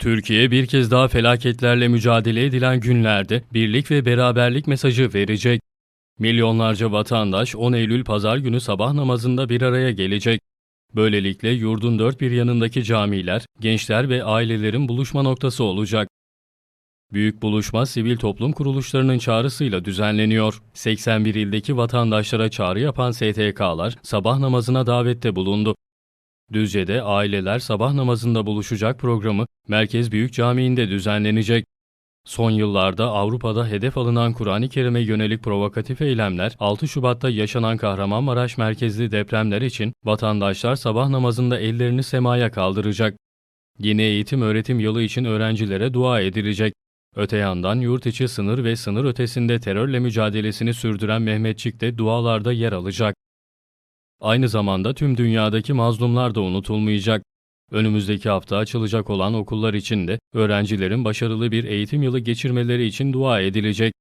Türkiye bir kez daha felaketlerle mücadele edilen günlerde birlik ve beraberlik mesajı verecek. Milyonlarca vatandaş 10 Eylül pazar günü sabah namazında bir araya gelecek. Böylelikle yurdun dört bir yanındaki camiler, gençler ve ailelerin buluşma noktası olacak. Büyük buluşma sivil toplum kuruluşlarının çağrısıyla düzenleniyor. 81 ildeki vatandaşlara çağrı yapan STK'lar sabah namazına davette bulundu. Düzce'de aileler sabah namazında buluşacak programı Merkez Büyük Camii'nde düzenlenecek. Son yıllarda Avrupa'da hedef alınan Kur'an-ı Kerim'e yönelik provokatif eylemler 6 Şubat'ta yaşanan Kahramanmaraş merkezli depremler için vatandaşlar sabah namazında ellerini semaya kaldıracak. Yeni eğitim öğretim yılı için öğrencilere dua edilecek. Öte yandan yurt içi sınır ve sınır ötesinde terörle mücadelesini sürdüren Mehmetçik de dualarda yer alacak. Aynı zamanda tüm dünyadaki mazlumlar da unutulmayacak. Önümüzdeki hafta açılacak olan okullar için de öğrencilerin başarılı bir eğitim yılı geçirmeleri için dua edilecek.